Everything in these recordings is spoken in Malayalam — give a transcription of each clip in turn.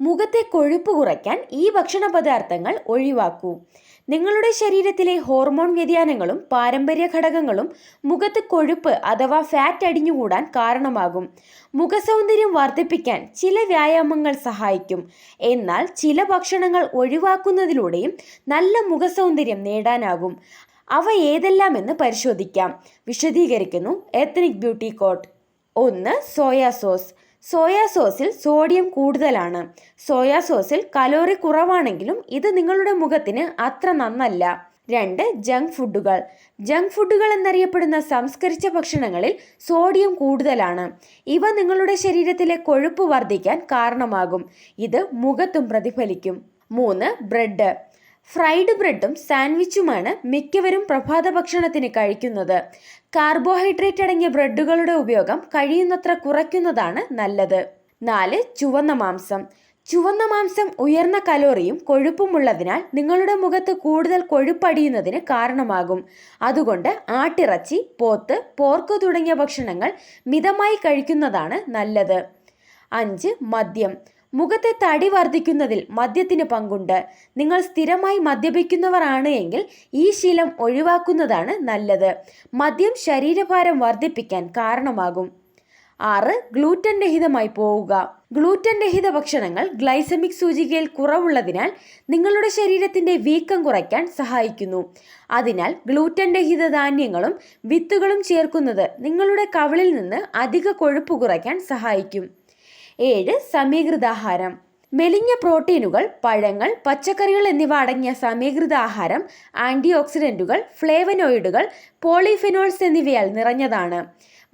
മുഖത്തെ കൊഴുപ്പ് കുറയ്ക്കാൻ ഈ ഭക്ഷണ പദാർത്ഥങ്ങൾ ഒഴിവാക്കൂ. നിങ്ങളുടെ ശരീരത്തിലെ ഹോർമോൺ വ്യതിയാനങ്ങളും പാരമ്പര്യ ഘടകങ്ങളും മുഖത്ത് കൊഴുപ്പ് അഥവാ ഫാറ്റ് അടിഞ്ഞുകൂടാൻ കാരണമാകും. മുഖസൗന്ദര്യം വർദ്ധിപ്പിക്കാൻ ചില വ്യായാമങ്ങൾ സഹായിക്കും. എന്നാൽ ചില ഭക്ഷണങ്ങൾ ഒഴിവാക്കുന്നതിലൂടെയും നല്ല മുഖസൗന്ദര്യം നേടാനാകും. അവ ഏതെല്ലാമെന്ന് പരിശോധിക്കാം. വിശദീകരിക്കുന്നു എത്നിക് ബ്യൂട്ടി കോട്ട് ഒന്ന് സോയാ സോസ് സോയാ സോസിൽ സോഡിയം കൂടുതലാണ്. സോയാ സോസിൽ കലോറി കുറവാണെങ്കിലും ഇത് നിങ്ങളുടെ മുഖത്തിന് അത്ര നന്നല്ല. രണ്ട് ജങ്ക് ഫുഡുകൾ. ജങ്ക് ഫുഡുകൾ എന്നറിയപ്പെടുന്ന സംസ്കരിച്ച ഭക്ഷണങ്ങളിൽ സോഡിയം കൂടുതലാണ്. ഇവ നിങ്ങളുടെ ശരീരത്തിലെ കൊഴുപ്പ് വർദ്ധിക്കാൻ കാരണമാകും. ഇത് മുഖത്തും പ്രതിഫലിക്കും. മൂന്ന് ബ്രെഡ്. ഫ്രൈഡ് ബ്രെഡും സാൻഡ്വിച്ചുമാണ് മിക്കവരും പ്രഭാത ഭക്ഷണത്തിന് കഴിക്കുന്നത്. കാർബോഹൈഡ്രേറ്റ് അടങ്ങിയ ബ്രെഡുകളുടെ ഉപയോഗം കഴിയുന്നത്ര കുറയ്ക്കുന്നതാണ് നല്ലത്. നാല് ചുവന്ന മാംസം. ചുവന്ന മാംസം ഉയർന്ന കലോറിയും കൊഴുപ്പുമുള്ളതിനാൽ നിങ്ങളുടെ മുഖത്ത് കൂടുതൽ കൊഴുപ്പടിയുന്നതിന് കാരണമാകും. അതുകൊണ്ട് ആട്ടിറച്ചി പോത്ത് പോർക്ക് തുടങ്ങിയ ഭക്ഷണങ്ങൾ മിതമായി കഴിക്കുന്നതാണ് നല്ലത്. അഞ്ച് മദ്യം. മുഖത്തെ തടി വർദ്ധിക്കുന്നതിൽ മദ്യത്തിന് പങ്കുണ്ട്. നിങ്ങൾ സ്ഥിരമായി മദ്യപിക്കുന്നവരാണ് എങ്കിൽ ഈ ശീലം ഒഴിവാക്കുന്നതാണ് നല്ലത്. മദ്യം ശരീരഭാരം വർദ്ധിപ്പിക്കാൻ കാരണമാകും. ആറ് ഗ്ലൂറ്റൻ രഹിതമായി പോവുക. ഗ്ലൂറ്റൻ രഹിത ഭക്ഷണങ്ങൾ ഗ്ലൈസമിക് സൂചികയിൽ കുറവുള്ളതിനാൽ നിങ്ങളുടെ ശരീരത്തിന്റെ വീക്കം കുറയ്ക്കാൻ സഹായിക്കുന്നു. അതിനാൽ ഗ്ലൂറ്റൻ രഹിത ധാന്യങ്ങളും വിത്തുകളും ചേർക്കുന്നത് നിങ്ങളുടെ കവിളിൽ നിന്ന് അധിക കൊഴുപ്പ് കുറയ്ക്കാൻ സഹായിക്കും. ഏഴ് സമീകൃതാഹാരം. മെലിഞ്ഞ പ്രോട്ടീനുകൾ പഴങ്ങൾ പച്ചക്കറികൾ എന്നിവ അടങ്ങിയ സമീകൃത ആഹാരം ആന്റി ഓക്സിഡന്റുകൾ ഫ്ലേവനോയിഡുകൾ പോളിഫിനോൾസ് എന്നിവയാൽ നിറഞ്ഞതാണ്.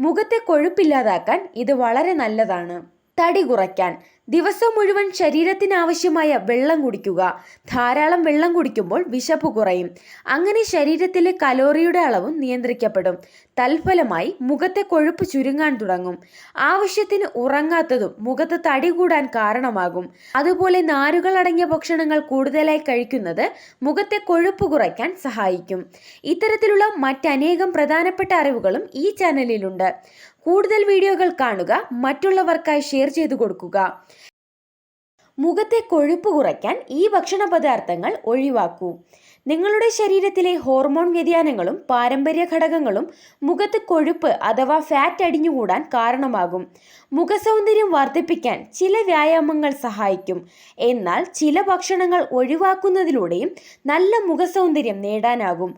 മുഖത്തെ കൊഴുപ്പില്ലാതാക്കാൻ ഇത് വളരെ നല്ലതാണ്. തടി കുറയ്ക്കാൻ. ദിവസം മുഴുവൻ ശരീരത്തിനാവശ്യമായ വെള്ളം കുടിക്കുക. ധാരാളം വെള്ളം കുടിക്കുമ്പോൾ വിശപ്പ് കുറയും. അങ്ങനെ ശരീരത്തിലെ കലോറിയുടെ അളവും നിയന്ത്രിക്കപ്പെടും. തൽഫലമായി മുഖത്തെ കൊഴുപ്പ് ചുരുങ്ങാൻ തുടങ്ങും. ആവശ്യത്തിന് ഉറങ്ങാത്തതും മുഖത്ത് തടി കൂടാൻ കാരണമാകും. അതുപോലെ നാരുകൾ അടങ്ങിയ ഭക്ഷണങ്ങൾ കൂടുതലായി കഴിക്കുന്നത് മുഖത്തെ കൊഴുപ്പ് കുറയ്ക്കാൻ സഹായിക്കും. ഇത്തരത്തിലുള്ള മറ്റനേകം പ്രധാനപ്പെട്ട അറിവുകളും ഈ ചാനലിലുണ്ട്. കൂടുതൽ വീഡിയോകൾ കാണുക മറ്റുള്ളവർക്കായി ഷെയർ ചെയ്തു കൊടുക്കുക. മുഖത്തെ കൊഴുപ്പ് കുറയ്ക്കാൻ ഈ ഭക്ഷണ പദാർത്ഥങ്ങൾ ഒഴിവാക്കൂ. നിങ്ങളുടെ ശരീരത്തിലെ ഹോർമോൺ വ്യതിയാനങ്ങളും പാരമ്പര്യ ഘടകങ്ങളും മുഖത്ത് കൊഴുപ്പ് അഥവാ ഫാറ്റ് അടിഞ്ഞുകൂടാൻ കാരണമാകും. മുഖസൗന്ദര്യം വർദ്ധിപ്പിക്കാൻ ചില വ്യായാമങ്ങൾ സഹായിക്കും. എന്നാൽ ചില ഭക്ഷണങ്ങൾ ഒഴിവാക്കുന്നതിലൂടെയും നല്ല മുഖസൗന്ദര്യം നേടാനാകും.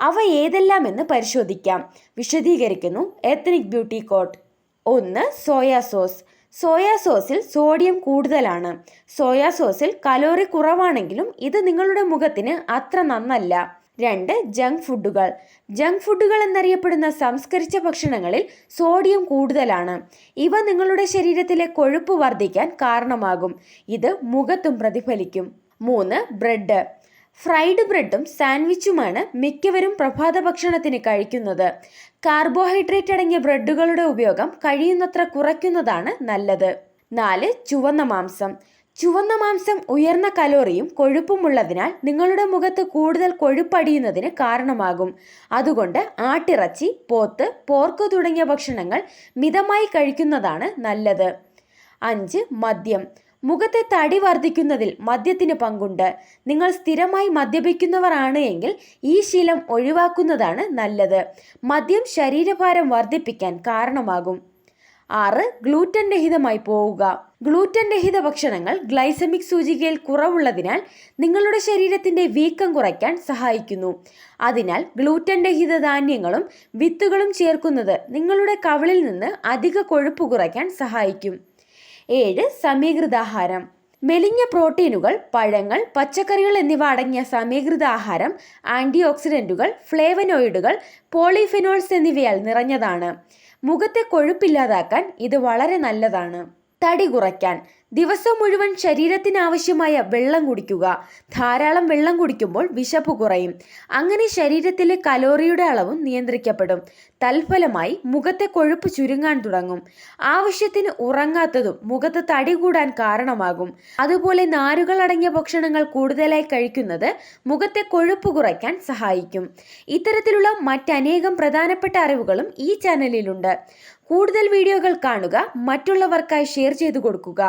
അവ ഏതെല്ലാമെന്ന് പരിശോധിക്കാം. വിശദീകരിക്കുന്നു. എത്നിക് ബ്യൂട്ടി കോട്ട് ഒന്ന് സോയാ സോസ് സോയാ സോസിൽ സോഡിയം കൂടുതലാണ്. സോയാ സോസിൽ കലോറി കുറവാണെങ്കിലും ഇത് നിങ്ങളുടെ മുഖത്തിന് അത്ര നന്നല്ല. രണ്ട് ജങ്ക് ഫുഡുകൾ ജങ്ക് ഫുഡുകൾ എന്നറിയപ്പെടുന്ന സംസ്കരിച്ച ഭക്ഷണങ്ങളിൽ സോഡിയം കൂടുതലാണ്. ഇവ നിങ്ങളുടെ ശരീരത്തിലെ കൊഴുപ്പ് വർദ്ധിക്കാൻ കാരണമാകും. ഇത് മുഖത്തും പ്രതിഫലിക്കും. മൂന്ന് ബ്രെഡ് ഫ്രൈഡ് ബ്രെഡും സാൻഡ്വിച്ചുമാണ് മിക്കവരും പ്രഭാത ഭക്ഷണത്തിന് കഴിക്കുന്നത്. കാർബോഹൈഡ്രേറ്റ് അടങ്ങിയ ബ്രെഡുകളുടെ ഉപയോഗം കഴിയുന്നത്ര കുറയ്ക്കുന്നതാണ് നല്ലത്. നാല് ചുവന്ന മാംസം. ചുവന്ന മാംസം ഉയർന്ന കലോറിയും കൊഴുപ്പുമുള്ളതിനാൽ നിങ്ങളുടെ മുഖത്ത് കൂടുതൽ കൊഴുപ്പടിയുന്നതിന് കാരണമാകും. അതുകൊണ്ട് ആട്ടിറച്ചി പോത്ത് പോർക്ക് തുടങ്ങിയ ഭക്ഷണങ്ങൾ മിതമായി കഴിക്കുന്നതാണ് നല്ലത്. അഞ്ച് മദ്യം. മുഖത്തെ തടി വർദ്ധിക്കുന്നതിൽ മദ്യത്തിന് പങ്കുണ്ട്. നിങ്ങൾ സ്ഥിരമായി മദ്യപിക്കുന്നവരാണ് എങ്കിൽ ഈ ശീലം ഒഴിവാക്കുന്നതാണ് നല്ലത്. മദ്യം ശരീരഭാരം വർദ്ധിപ്പിക്കാൻ കാരണമാകും. ആറ് ഗ്ലൂറ്റൻ രഹിതമായി പോവുക. ഗ്ലൂറ്റൻ രഹിത ഭക്ഷണങ്ങൾ ഗ്ലൈസമിക് സൂചികയിൽ കുറവുള്ളതിനാൽ നിങ്ങളുടെ ശരീരത്തിന്റെ വീക്കം കുറയ്ക്കാൻ സഹായിക്കുന്നു. അതിനാൽ ഗ്ലൂറ്റൻ രഹിത ധാന്യങ്ങളും വിത്തുകളും ചേർക്കുന്നത് നിങ്ങളുടെ കവിളിൽ നിന്ന് അധിക കൊഴുപ്പ് കുറയ്ക്കാൻ സഹായിക്കും. ഏഴ് സമീകൃതാഹാരം. മെലിഞ്ഞ പ്രോട്ടീനുകൾ പഴങ്ങൾ പച്ചക്കറികൾ എന്നിവ അടങ്ങിയ സമീകൃത ആഹാരം ആന്റി ഓക്സിഡന്റുകൾ ഫ്ലേവനോയിഡുകൾ പോളിഫിനോൾസ് എന്നിവയാൽ നിറഞ്ഞതാണ്. മുഖത്തെ കൊഴുപ്പില്ലാതാക്കാൻ ഇത് വളരെ നല്ലതാണ്. തടി കുറയ്ക്കാൻ. ദിവസം മുഴുവൻ ശരീരത്തിനാവശ്യമായ വെള്ളം കുടിക്കുക. ധാരാളം വെള്ളം കുടിക്കുമ്പോൾ വിശപ്പ് കുറയും. അങ്ങനെ ശരീരത്തിലെ കലോറിയുടെ അളവും നിയന്ത്രിക്കപ്പെടും. തൽഫലമായി മുഖത്തെ കൊഴുപ്പ് ചുരുങ്ങാൻ തുടങ്ങും. ആവശ്യത്തിന് ഉറങ്ങാത്തതും മുഖത്ത് തടി കൂടാൻ കാരണമാകും. അതുപോലെ നാരുകൾ അടങ്ങിയ ഭക്ഷണങ്ങൾ കൂടുതലായി കഴിക്കുന്നത് മുഖത്തെ കൊഴുപ്പ് കുറയ്ക്കാൻ സഹായിക്കും. ഇത്തരത്തിലുള്ള മറ്റനേകം പ്രധാനപ്പെട്ട അറിവുകളും ഈ ചാനലിലുണ്ട്. കൂടുതൽ വീഡിയോകൾ കാണുക മറ്റുള്ളവർക്കായി ഷെയർ ചെയ്തു കൊടുക്കുക.